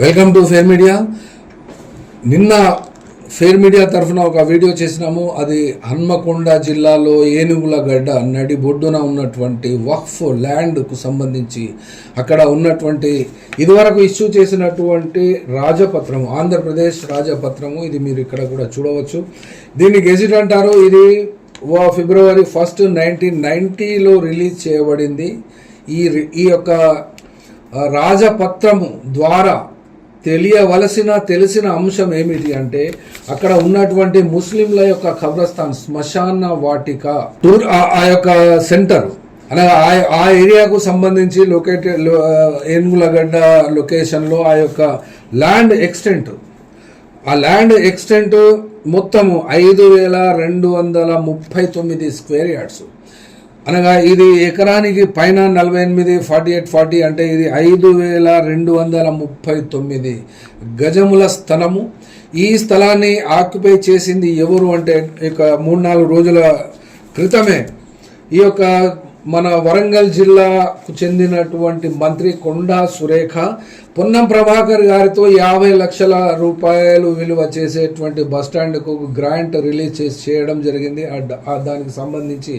Welcome to Fair Media. నిన్న Fair Media తరఫున ఒక వీడియో చేసినాము. అది హన్మకొండ జిల్లాలో ఏనుగుల గడ్డ నడి బొడ్డున ఉన్నటువంటి వక్ఫ్ ల్యాండ్కు సంబంధించి అక్కడ ఉన్నటువంటి ఇదివరకు ఇష్యూ చేసినటువంటి రాజపత్రము ఆంధ్రప్రదేశ్ రాజపత్రము ఇది మీరు ఇక్కడ కూడా చూడవచ్చు. దీన్ని గెజిట్ అంటారు. ఇది ఓ ఫిబ్రవరి ఫస్ట్ నైన్టీన్ నైంటీలో రిలీజ్ చేయబడింది. ఈ రి- ఈ యొక్క రాజపత్రము ద్వారా తెలియవలసిన తెలిసిన అంశం ఏమిటి అంటే అక్కడ ఉన్నటువంటి ముస్లింల యొక్క ఖబ్రస్థాన్ శ్మశాన వాటిక. టూర్ ఆ- యొక్క సెంటర్ అనగా ఆ- ఆ ఏరియాకు సంబంధించి లొకేటెడ్ ఏనుగులగడ్డ లొకేషన్లో ఆ యొక్క ల్యాండ్ ఎక్స్టెంట్ ఆ ల్యాండ్ ఎక్స్టెంట్ మొత్తము ఐదు వేల రెండు వందల ముప్పై తొమ్మిది స్క్వేర్ యార్డ్స్ అనగా ఇది ఎకరానికి పైన నలభై ఎనిమిది ఫార్టీ ఎయిట్ ఫార్టీ అంటే ఇది ఐదు వేల రెండు వందల ముప్పై తొమ్మిది గజముల స్థలము. ఈ స్థలాన్ని ఆక్యుపై చేసింది ఎవరు అంటే ఇక మూడు నాలుగు రోజుల క్రితమే ఈ యొక్క మన వరంగల్ జిల్లాకు చెందినటువంటి మంత్రి కొండా సురేఖ పొన్నం ప్రభాకర్ గారితో యాభై లక్షల రూపాయలు విలువ చేసేటువంటి బస్టాండ్కు గ్రాంట్ రిలీజ్ చేసి చేయడం జరిగింది. దానికి సంబంధించి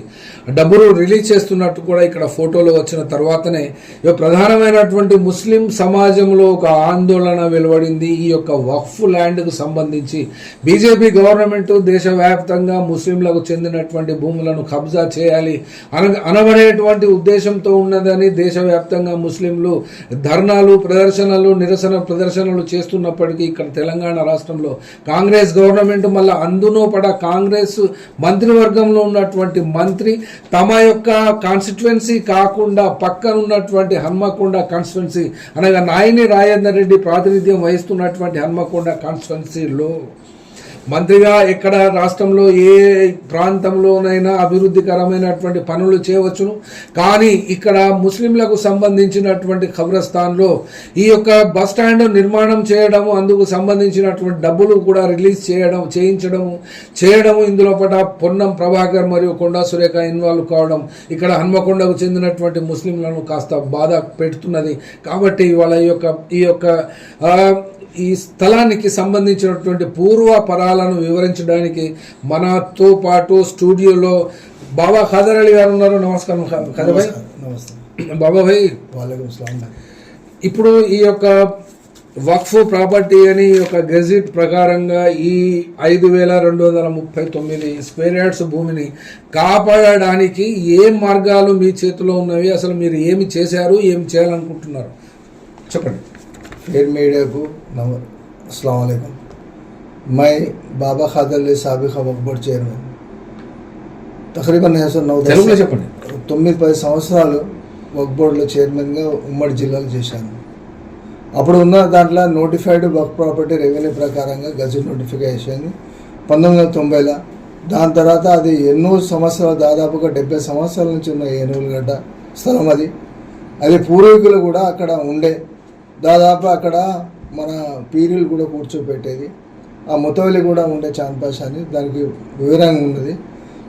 డబ్బులు రిలీజ్ చేస్తున్నట్టు కూడా ఇక్కడ ఫోటోలు వచ్చిన తర్వాతనే ప్రధానమైనటువంటి ముస్లిం సమాజంలో ఒక ఆందోళన వెలువడింది. ఈ యొక్క వక్ఫ్ ల్యాండ్కు సంబంధించి బీజేపీ గవర్నమెంట్ దేశవ్యాప్తంగా ముస్లింలకు చెందినటువంటి భూములను కబ్జా చేయాలి అన అనబడేటువంటి ఉద్దేశంతో ఉన్నదని దేశవ్యాప్తంగా ముస్లింలు ధర్నాలు ప్రదర్శనలు నిరసన ప్రదర్శనలు చేస్తున్నప్పటికీ ఇక్కడ తెలంగాణ రాష్ట్రంలో కాంగ్రెస్ గవర్నమెంట్ మళ్ళీ అందులో పడ కాంగ్రెస్ మంత్రివర్గంలో ఉన్నటువంటి మంత్రి తమ యొక్క కాన్స్టిట్యువెన్సీ కాకుండా పక్కన ఉన్నటువంటి హన్మకొండ కాన్స్టిట్యువెన్సీ అనగా నాయని రాజేందర్ రెడ్డి ప్రాతినిధ్యం వహిస్తున్నటువంటి హన్మకొండ కాన్స్టిట్యువెన్సీలో మంత్రిగా ఎక్కడ రాష్ట్రంలో ఏ ప్రాంతంలోనైనా అభివృద్ధికరమైనటువంటి పనులు చేయవచ్చును. కానీ ఇక్కడ ముస్లింలకు సంబంధించినటువంటి ఖబరస్థాన్లో ఈ యొక్క బస్ స్టాండ్ నిర్మాణం చేయడము అందుకు సంబంధించినటువంటి డబ్బులు కూడా రిలీజ్ చేయడం చేయించడము చేయడము ఇందులో పట పొన్నం ప్రభాకర్ మరియు కొండా సురేఖ ఇన్వాల్వ్ కావడం ఇక్కడ హన్మకొండకు చెందినటువంటి ముస్లింలను కాస్త బాధ పెడుతున్నది. కాబట్టి వాళ్ళ యొక్క ఈ యొక్క ఈ స్థలానికి సంబంధించినటువంటి పూర్వ పరాలను వివరించడానికి మనతో పాటు స్టూడియోలో బాబా ఖాదర్ అలీ గారు ఉన్నారు. నమస్కారం ఖాదర్ భాయ్. నమస్తే. బాబా భాయ్. ఇప్పుడు ఈ యొక్క వక్ఫ్ ప్రాపర్టీ అని యొక్క గెజిట్ ప్రకారంగా ఈ ఐదు వేల రెండు వందల ముప్పై తొమ్మిది స్క్వేర్ యార్డ్స్ భూమిని కాపాడడానికి ఏ మార్గాలు మీ చేతిలో ఉన్నవి? అసలు మీరు ఏమి చేశారు? ఏమి చేయాలనుకుంటున్నారు? చెప్పండి. फिर मीडिया को नम अस्सलाम वालेकुम मैं बाबा खादर अली साबिक वक्फ बोर्ड చైర్మన్ తకరీబన్ నేను అసలు నవ్వు తెలుగులో చెప్పండి తొమ్మిది పది సంవత్సరాలు వక్ బోర్డులో చైర్మన్గా ఉమ్మడి జిల్లాలో చేశాను అప్పుడు ఉన్న దాంట్లో నోటిఫైడ్ వక్ ప్రాపర్టీ రెవెన్యూ ప్రకారంగా గజెట్ నోటిఫికేషన్ పంతొమ్మిది వందల తొంభైలో దాని తర్వాత అది ఎన్నో సంవత్సరాలు దాదాపుగా డెబ్బై సంవత్సరాల నుంచి ఉన్న ఏనుగులగడ్డ స్థలం అది అది పూర్వీకులు కూడా అక్కడ ఉండే దాదాపు అక్కడ మన పీరియల్ కూడా కూర్చోపెట్టేది. ఆ ముతవలి కూడా ఉండే ఛాన్పాస్ అని దానికి వివరంగా ఉన్నది.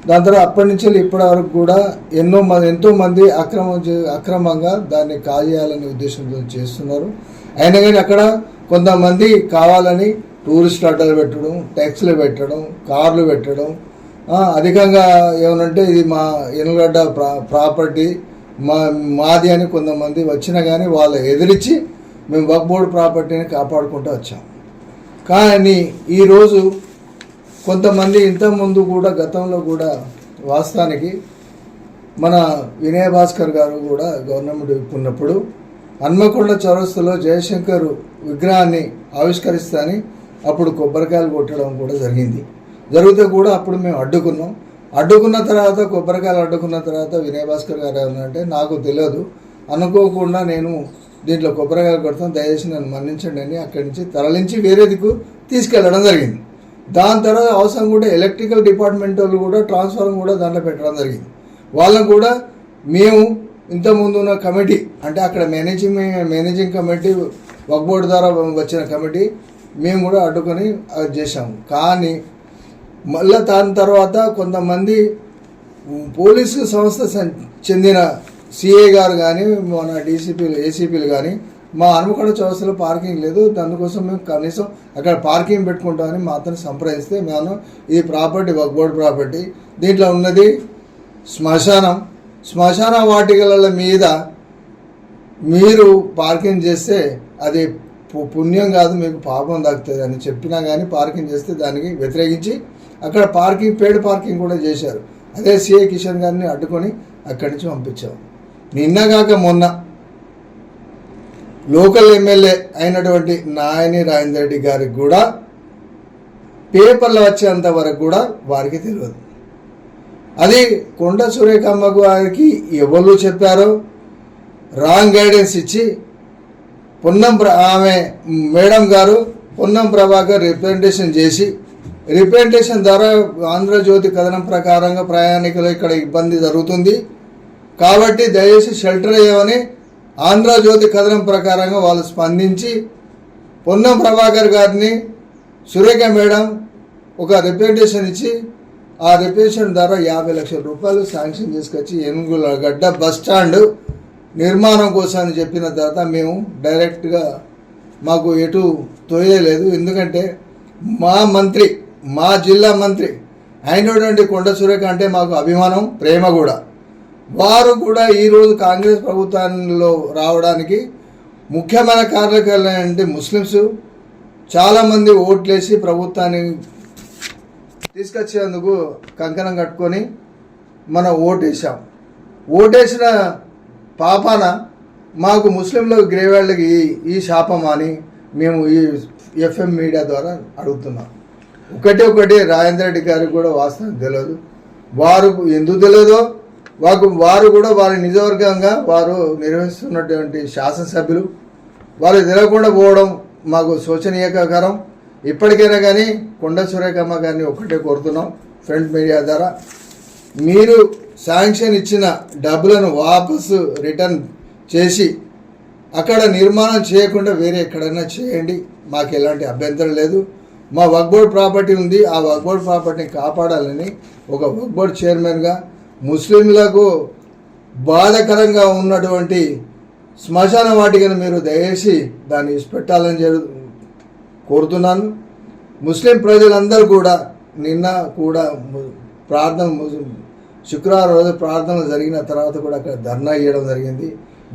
దాని తర్వాత అప్పటి నుంచి ఇప్పటి వరకు కూడా ఎన్నో మంది ఎంతో మంది అక్రమ అక్రమంగా దాన్ని కాజేయాలనే ఉద్దేశంతో చేస్తున్నారు. అయినా కానీ అక్కడ కొంతమంది కావాలని టూరిస్ట్ అడ్డలు పెట్టడం ట్యాక్సీలు పెట్టడం కార్లు పెట్టడం అధికంగా ఏమనంటే ఇది మా ఎనుగడ్డ ప్రా ప్రాపర్టీ మా మాది అని కొంతమంది వచ్చినా కానీ వాళ్ళు ఎదిరించి మేము వక్ బోర్డు ప్రాపర్టీని కాపాడుకుంటూ వచ్చాం. కానీ ఈరోజు కొంతమంది ఇంతకుముందు కూడా గతంలో కూడా వాస్తవానికి మన వినయ భాస్కర్ గారు కూడా గవర్నమెంట్ ఉన్నప్పుడు హన్మకొండ చౌరస్తలో జయశంకర్ విగ్రహాన్ని ఆవిష్కరిస్తాని అప్పుడు కొబ్బరికాయలు కొట్టడం కూడా జరిగింది. జరిగితే కూడా అప్పుడు మేము అడ్డుకున్నాం. అడ్డుకున్న తర్వాత కొబ్బరికాయలు అడ్డుకున్న తర్వాత వినయ భాస్కర్ గారు ఏమన్నారంటే నాకు తెలియదు. అనుకోకుండా నేను దీంట్లో కొబ్బరికాయలు కొడతాం దయచేసి నన్ను మన్నించండి అని అక్కడి నుంచి తరలించి వేరే దిక్కు తీసుకెళ్ళడం జరిగింది. దాని తర్వాత అవసరం కూడా ఎలక్ట్రికల్ డిపార్ట్మెంట్ వాళ్ళు కూడా ట్రాన్స్ఫార్మర్ కూడా దాంట్లో పెట్టడం జరిగింది. వాళ్ళని కూడా మేము ఇంతకుముందు ఉన్న కమిటీ అంటే అక్కడ మేనేజింగ్ మేనేజింగ్ కమిటీ వక్ బోర్డు ద్వారా వచ్చిన కమిటీ మేము కూడా అడ్డుకొని అది చేశాము. కానీ మళ్ళీ దాని తర్వాత కొంతమంది పోలీసు సంస్థ చెందిన సిఏ గారు కానీ మన డీసీపీలు ఏసీపీలు కానీ మా హనుమకొండ చౌరస్తలో పార్కింగ్ లేదు. దానికోసం మేము కనీసం అక్కడ పార్కింగ్ పెట్టుకుంటామని మా అతను సంప్రదిస్తే మేము ఈ ప్రాపర్టీ వక్ బోర్డ్ ప్రాపర్టీ దీంట్లో ఉన్నది శ్మశానం. శ్మశాన వాటికల మీద మీరు పార్కింగ్ చేస్తే అది పు- పుణ్యం కాదు మీకు పాపం దక్కుతుంది అని చెప్పినా కానీ పార్కింగ్ చేస్తే దానికి వ్యతిరేకించి అక్కడ పార్కింగ్ పేడ్ పార్కింగ్ కూడా చేశారు. అదే సిఏ కిషన్ గారిని అడ్డుకొని అక్కడి నుంచి పంపించాము నిన్నగాక మొన్న లోకల్ ఎమ్మెల్యే అయినటువంటి నాయని రాజేందర్ రెడ్డి గారికి కూడా పేపర్లు వచ్చేంత వరకు కూడా వారికి తెలియదు. అది కొండ సురేఖమ్మ వారికి ఎవరు చెప్పారో రాంగ్ గైడెన్స్ ఇచ్చి పొన్నం ప్ర ఆమె మేడం గారు పొన్నం ప్రభాకర్ రిప్రజెంటేషన్ చేసి రిప్రజెంటేషన్ ద్వారా ఆంధ్రజ్యోతి కథనం ప్రకారంగా ప్రయాణికులు ఇక్కడ ఇబ్బంది జరుగుతుంది. కాబట్టి దయచేసి షెల్టర్ అయ్యామని ఆంధ్రజ్యోతి కథనం ప్రకారంగా వాళ్ళు స్పందించి పొన్నం ప్రభాకర్ గారిని సురేఖ మేడం ఒక రిప్రజెంటేషన్ ఇచ్చి ఆ రిప్రజెంటేషన్ ద్వారా యాభై లక్షల రూపాయలు శాంక్షన్ తీసుకొచ్చి ఎనుగుల గడ్డ బస్ స్టాండ్ నిర్మాణం కోసం అని చెప్పిన తర్వాత మేము డైరెక్ట్గా మాకు ఎటు తోయలేదు. ఎందుకంటే మా మంత్రి మా జిల్లా మంత్రి అయినటువంటి కొండ సురేఖ అంటే మాకు అభిమానం ప్రేమ కూడా. వారు కూడా ఈరోజు కాంగ్రెస్ ప్రభుత్వంలో రావడానికి ముఖ్యమైన కార్యకర్తలు అంటే ముస్లిమ్స్. చాలామంది ఓట్లేసి ప్రభుత్వాన్ని తీసుకొచ్చేందుకు కంకణం కట్టుకొని మనం ఓటేసాం ఓటేసిన పాపాన మాకు ముస్లింల గ్రేవాళ్ళకి ఈ- ఈ శాపం అని మేము ఈ ఎఫ్ఎం మీడియా ద్వారా అడుగుతున్నాం. ఒకటి ఒకటి రాజేంద్ర రెడ్డి గారికి కూడా వాస్తవం తెలియదు. వారు ఎందుకు తెలియదో వారు వారు కూడా వారి నిజవర్గంగా వారు నిర్వహిస్తున్నటువంటి శాసనసభ్యులు. వారు తిరగకుండా పోవడం మాకు శోచనీయకరం. ఇప్పటికైనా కానీ కొండ సురేఖమ్మ గారిని ఒక్కటే కోరుతున్నాం ఫ్రంట్ మీడియా ద్వారా. మీరు శాంక్షన్ ఇచ్చిన డబ్బులను వాపసు రిటర్న్ చేసి అక్కడ నిర్మాణం చేయకుండా వేరే ఎక్కడైనా చేయండి. మాకు ఎలాంటి అభ్యంతరం లేదు. మా వర్క్ బోర్డ్ ప్రాపర్టీ ఉంది. ఆ వర్క్ బోర్డ్ ప్రాపర్టీని కాపాడాలని ఒక వర్క్ బోర్డ్ చైర్మన్గా ముస్లింలకు బాధకరంగా ఉన్నటువంటి శ్మశాన వాటికను మీరు దయచేసి దాన్ని పెట్టాలని జరు కోరుతున్నాను. ముస్లిం ప్రజలందరూ కూడా నిన్న కూడా ప్రార్థన శుక్రవారం రోజు ప్రార్థనలు జరిగిన తర్వాత కూడా అక్కడ ధర్నా ఇవ్వడం జరిగింది.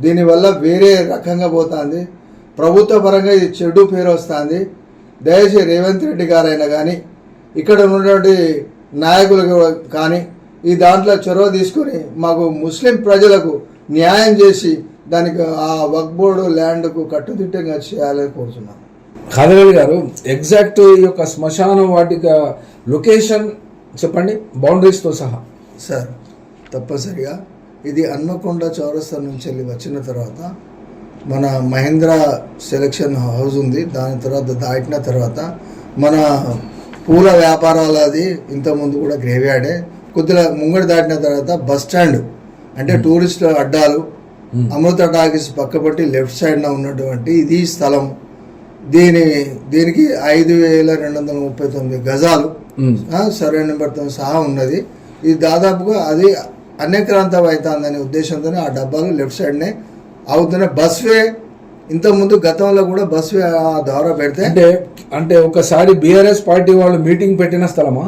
దీనివల్ల వేరే రకంగా పోతుంది. ప్రభుత్వ పరంగా ఇది చెడు పేరు వస్తుంది. దయచేసి రేవంత్ రెడ్డి గారైనా కానీ ఇక్కడ ఉన్నటువంటి నాయకులు కానీ ఈ దాంట్లో చొరవ తీసుకొని మాకు ముస్లిం ప్రజలకు న్యాయం చేసి దానికి ఆ వక్ బోర్డు ల్యాండ్కు కట్టుదిట్టంగా చేయాలని కోరుతున్నాను ఖాదరవి గారు ఎగ్జాక్ట్ ఈ యొక్క శ్మశాన వాటిక లొకేషన్ చెప్పండి బౌండరీస్తో సహా. సార్ తప్పనిసరిగా ఇది హన్మకొండ చౌరస్తా నుంచి వెళ్ళి వచ్చిన తర్వాత మన మహేంద్ర సెలక్షన్ హౌస్ ఉంది దాని తర్వాత దాటిన తర్వాత మన పూల వ్యాపారాలది ఇంతకుముందు కూడా గ్రేవ్యార్డే. కొద్దిగా ముంగడి దాటిన తర్వాత బస్ స్టాండ్ అంటే టూరిస్ట్ అడ్డాలు అమృత టాకీస్ పక్కపట్టి లెఫ్ట్ సైడ్న ఉన్నటువంటి ఇది స్థలం. దీని దీనికి ఐదు వేల రెండు వందల ముప్పై తొమ్మిది గజాలు సర్వే నెంబర్తో సహా ఉన్నది. ఇది దాదాపుగా అది అనేక్రాంతం అవుతుందనే ఉద్దేశంతోనే ఆ డబ్బాలు లెఫ్ట్ సైడ్నే అవుతున్న బస్ వే ఇంతకుముందు గతంలో కూడా బస్ వే ఆ ద్వారా పెడితే అంటే అంటే ఒకసారి బీఆర్ఎస్ పార్టీ వాళ్ళు మీటింగ్ పెట్టిన స్థలమా?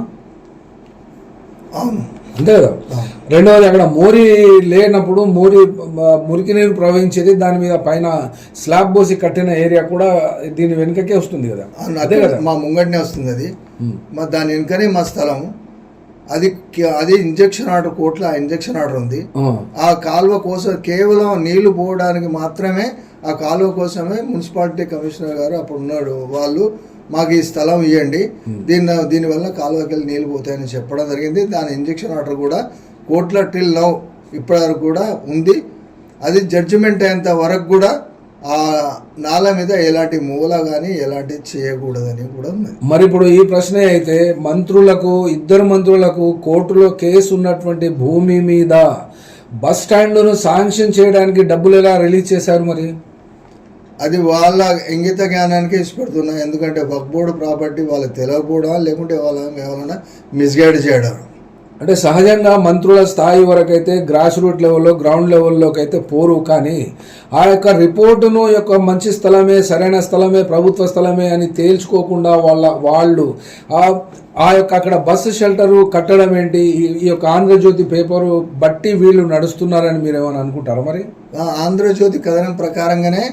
అవును. అంతే కదా. రెండవది అక్కడ మోరి లేనప్పుడు మోరి మురికి నీరు ప్రవహించేది దాని మీద పైన స్లాబ్ పోసి కట్టిన ఏరియా కూడా దీని వెనుకకే వస్తుంది కదా? అదే కదా? మా ముంగడినే వస్తుంది అది. మా దాని వెనుకనే మా స్థలం అది అది ఇంజక్షన్ ఆర్డర్ కోర్టులో ఆ ఇంజక్షన్ ఆర్డర్ ఉంది. ఆ. ఆ కాలువ కోసం కేవలం నీళ్ళు పోవడానికి మాత్రమే ఆ కాలువ కోసమే మున్సిపాలిటీ కమిషనర్ గారు అప్పుడు ఉన్నాడు. వాళ్ళు మాకు ఈ స్థలం ఇవ్వండి దీని దీనివల్ల కాలువకి వెళ్ళి నీళ్ళు పోతాయని చెప్పడం జరిగింది. దాని ఇంజక్షన్ ఆర్డర్ కూడా కోర్టులో టిల్ నౌ ఇప్పటివరకు కూడా ఉంది. అది జడ్జిమెంట్ అయ్యేంత వరకు కూడా ఆ నాల మీద ఎలాంటి మూల కానీ ఎలాంటి చేయకూడదని కూడా ఉంది. మరి ఇప్పుడు ఈ ప్రశ్న అయితే మంత్రులకు ఇద్దరు మంత్రులకు కోర్టులో కేసు ఉన్నటువంటి భూమి మీద బస్ స్టాండ్ను శాంక్షన్ చేయడానికి డబ్బులు ఎలా రిలీజ్ చేశారు మరి? అది వాళ్ళ ఇంగిత జ్ఞానానికి ఇష్టపడుతున్నా. ఎందుకంటే వక్ బోర్డు ప్రాపర్టీ వాళ్ళకి తెలియకపోవడం లేకుంటే వాళ్ళ ఎవరైనా మిస్గైడ్ చేయడం. అంటే సహజంగా మంత్రుల స్థాయి వరకు అయితే గ్రాస్ రూట్ లెవెల్లో గ్రౌండ్ లెవెల్లోకి అయితే పోరు. కానీ ఆ యొక్క రిపోర్టును యొక్క మంచి స్థలమే సరైన స్థలమే ప్రభుత్వ స్థలమే అని తేల్చుకోకుండా వాళ్ళ వాళ్ళు ఆ యొక్క అక్కడ బస్సు షెల్టరు కట్టడం ఏంటి? ఈ- ఈ యొక్క ఆంధ్రజ్యోతి పేపరు బట్టి వీళ్ళు నడుస్తున్నారని మీరు ఏమైనా అనుకుంటారా మరి? ఆ ఆంధ్రజ్యోతి కథనం ప్రకారంగానే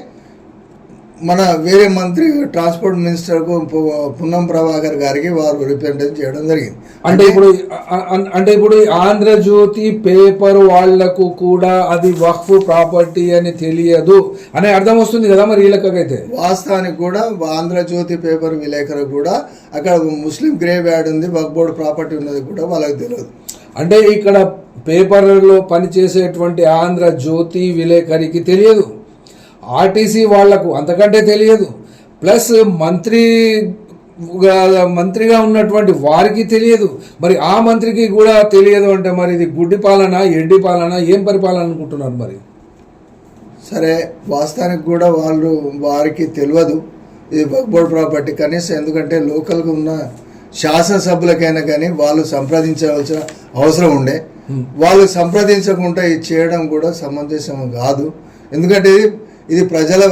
మన వేరే మంత్రి ట్రాన్స్పోర్ట్ మినిస్టర్కు పు- పున్నం ప్రభాకర్ గారికి వారు రిప్రజెంటేషన్ చేయడం జరిగింది. అంటే ఇప్పుడు అంటే ఇప్పుడు ఆంధ్రజ్యోతి పేపర్ వాళ్ళకు కూడా అది వక్ఫ్ ప్రాపర్టీ అని తెలియదు అనే అర్థం వస్తుంది కదా మరి వీళ్ళకైతే వాస్తవానికి కూడా ఆంధ్రజ్యోతి పేపర్ విలేకరు కూడా అక్కడ ముస్లిం గ్రేవ్ యార్డ్ ఉంది వక్ బోర్డు ప్రాపర్టీ ఉన్నది కూడా వాళ్ళకి తెలియదు. అంటే ఇక్కడ పేపర్లో పనిచేసేటువంటి ఆంధ్రజ్యోతి విలేకరికి తెలియదు. ఆర్టీసీ వాళ్ళకు అంతకంటే తెలియదు. ప్లస్ మంత్రి మంత్రిగా ఉన్నటువంటి వారికి తెలియదు. మరి ఆ మంత్రికి కూడా తెలియదు అంటే మరి ఇది గుడ్డి పాలన ఎడ్డి పాలన ఏం పరిపాలన అనుకుంటున్నారు మరి? సరే వాస్తవానికి కూడా వాళ్ళు వారికి తెలియదు. ఇది బోర్డ్ ప్రాపర్టీ కనీసం ఎందుకంటే లోకల్గా ఉన్న శాసనసభ్యులకైనా కానీ వాళ్ళు సంప్రదించవలసిన అవసరం ఉండే. వాళ్ళు సంప్రదించకుండా ఇది చేయడం కూడా సమంజసం కాదు. ఎందుకంటే ఇది ప్రజల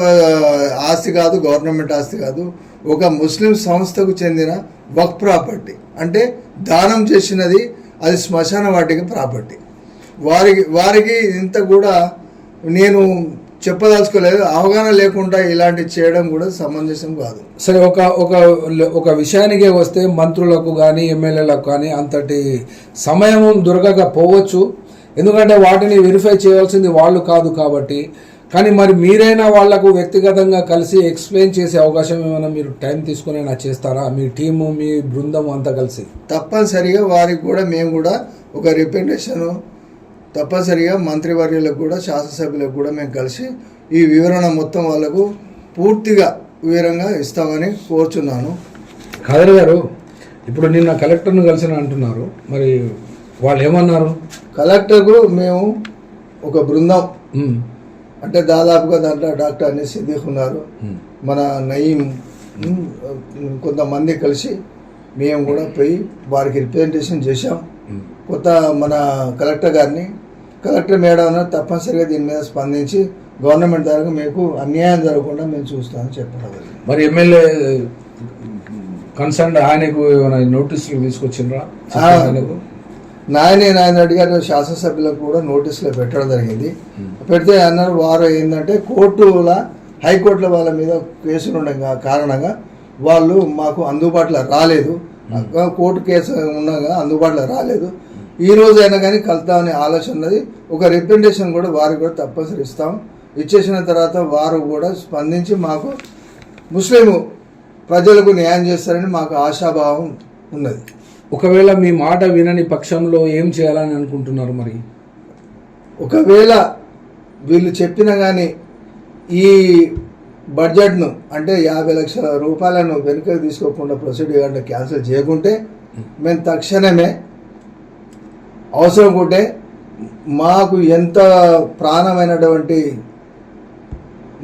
ఆస్తి కాదు గవర్నమెంట్ ఆస్తి కాదు. ఒక ముస్లిం సంస్థకు చెందిన వక్ ప్రాపర్టీ. అంటే దానం చేసినది అది శ్మశాన వాటిక ప్రాపర్టీ. వారికి వారికి ఇంత కూడా నేను చెప్పదలుచుకోలేదు. అవగాహన లేకుండా ఇలాంటివి చేయడం కూడా సమంజసం కాదు. సరే ఒక ఒక ఒక విషయానికే వస్తే మంత్రులకు కానీ ఎమ్మెల్యేలకు కానీ అంతటి సమయం దొరకకపోవచ్చు. ఎందుకంటే వాటిని వెరిఫై చేయాల్సింది వాళ్ళు కాదు కాబట్టి కానీ మరి మీరైనా వాళ్ళకు వ్యక్తిగతంగా కలిసి ఎక్స్ప్లెయిన్ చేసే అవకాశం ఏమైనా మీరు టైం తీసుకుని చేస్తారా? మీ టీము మీ బృందం అంతా కలిసి? తప్పనిసరిగా వారికి కూడా మేము కూడా ఒక రిప్రజెంటేషన్ తప్పనిసరిగా మంత్రివర్యులకు కూడా శాసనసభ్యులకు కూడా మేము కలిసి ఈ వివరణ మొత్తం వాళ్ళకు పూర్తిగా వివరంగా ఇస్తామని కోరుచున్నాను. ఖాదర్ గారు ఇప్పుడు నిన్న కలెక్టర్ను కలిసిన అంటున్నారు. మరి వాళ్ళు ఏమన్నారు కలెక్టర్కు మేము ఒక బృందం. అంటే దాదాపుగా దాంట్లో డాక్టర్ అన్ని సిద్దిక్ ఉన్నారు. మన నయీం కొంతమంది కలిసి మేము కూడా పోయి వారికి రిప్రజెంటేషన్ చేశాం. కొత్త మన కలెక్టర్ గారిని కలెక్టర్ మేడం తప్పనిసరిగా దీని మీద స్పందించి గవర్నమెంట్ ద్వారా మీకు అన్యాయం జరగకుండా మేము చూస్తామని చెప్పడం మరి ఎమ్మెల్యే కన్సర్న్ ఆయనకు ఏమైనా నోటీసులు తీసుకొచ్చిండ్రా? నాయనే నాయన రెడ్డి గారు శాసనసభ్యులకు కూడా నోటీసులు పెట్టడం జరిగింది. పెడితే అన్నారు వారు ఏంటంటే కోర్టుల హైకోర్టుల వాళ్ళ మీద కేసులు ఉండగా కారణంగా వాళ్ళు మాకు అందుబాటులో రాలేదు. కోర్టు కేసు ఉండగా అందుబాటులో రాలేదు. ఈ రోజు అయినా కానీ కలుద్దామనే ఆలోచన ఉన్నది. ఒక రిప్రజెంటేషన్ కూడా వారికి కూడా తప్పనిసరి ఇస్తాం. ఇచ్చేసిన తర్వాత వారు కూడా స్పందించి మాకు ముస్లిం ప్రజలకు న్యాయం చేస్తారని మాకు ఆశాభావం ఉన్నది. ఒకవేళ మీ మాట వినని పక్షంలో ఏం చేయాలని అనుకుంటున్నారు మరి? ఒకవేళ వీళ్ళు చెప్పినా కానీ ఈ బడ్జెట్ను అంటే యాభై లక్షల రూపాయలను వెనుక తీసుకోకుండా ప్రొసీడర్ క్యాన్సిల్ చేయకుంటే మేము తక్షణమే అవసరం ఉంటే మాకు ఎంత ప్రాణమైనటువంటి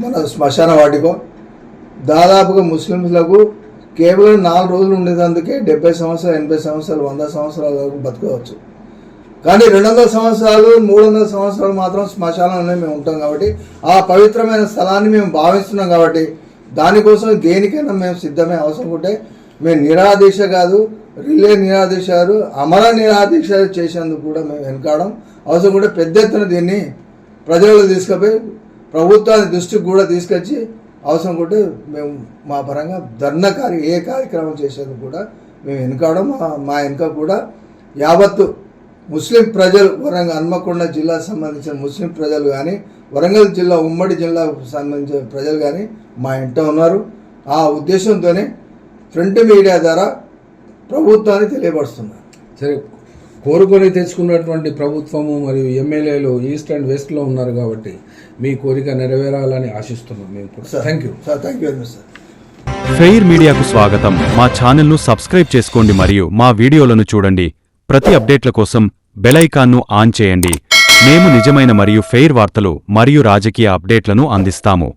మన శ్మశాన వాటికో దాదాపుగా ముస్లింలకు కేవలం నాలుగు రోజులు ఉండేదందుకే డెబ్బై సంవత్సరాలు ఎనభై సంవత్సరాలు వంద సంవత్సరాల వరకు బతకవచ్చు. కానీ రెండు వందల సంవత్సరాలు మూడు వందల సంవత్సరాలు మాత్రం శ్మశానంలో మేము ఉంటాం కాబట్టి ఆ పవిత్రమైన స్థలాన్ని మేము భావిస్తున్నాం కాబట్టి దానికోసం దేనికైనా మేము సిద్ధమే. అవసరం ఉంటే మేము నిరాదీక్ష కాదు రిలే నిరాదీశారు అమర నిరాదీక్ష చేసేందుకు కూడా మేము వెనకాడం. అవసరం ఉంటే పెద్ద ఎత్తున దీన్ని ప్రజలకు తీసుకుపోయి ప్రభుత్వాన్ని దృష్టికి కూడా తీసుకొచ్చి అవసరం కొట్టి మేము మా పరంగా ధర్నా కార్య ఏ కార్యక్రమం చేసేది కూడా మేము వెనుకావడం మా మా వెనుక కూడా యావత్తు ముస్లిం ప్రజలు వరంగల్ హన్మకొండ జిల్లాకు సంబంధించిన ముస్లిం ప్రజలు కానీ వరంగల్ జిల్లా ఉమ్మడి జిల్లాకు సంబంధించిన ప్రజలు కానీ మా ఇంట ఉన్నారు. ఆ ఉద్దేశంతోనే ఫ్రంట్ మీడియా ద్వారా ప్రభుత్వాన్ని తెలియపరుస్తున్నారు. సరే కోరుకొని తెచ్చుకున్నటువంటి ప్రభుత్వము మరియు ఎమ్మెల్యేలు ఈస్ట్ అండ్ వెస్ట్లో ఉన్నారు కాబట్టి మీ కోరిక నెరవేరాలని ఆశిస్తున్నాం మేము కూడా. Thank you sir thank you very much sir fair మీడియాకు స్వాగతం. మా ఛానల్ను సబ్స్క్రైబ్ చేసుకోండి మరియు మా వీడియోలను చూడండి. ప్రతి అప్డేట్ల కోసం బెల్ ఐకాన్ను ఆన్ చేయండి. మేము నిజమైన మరియు ఫెయిర్ వార్తలు మరియు రాజకీయ అప్డేట్లను అందిస్తాము.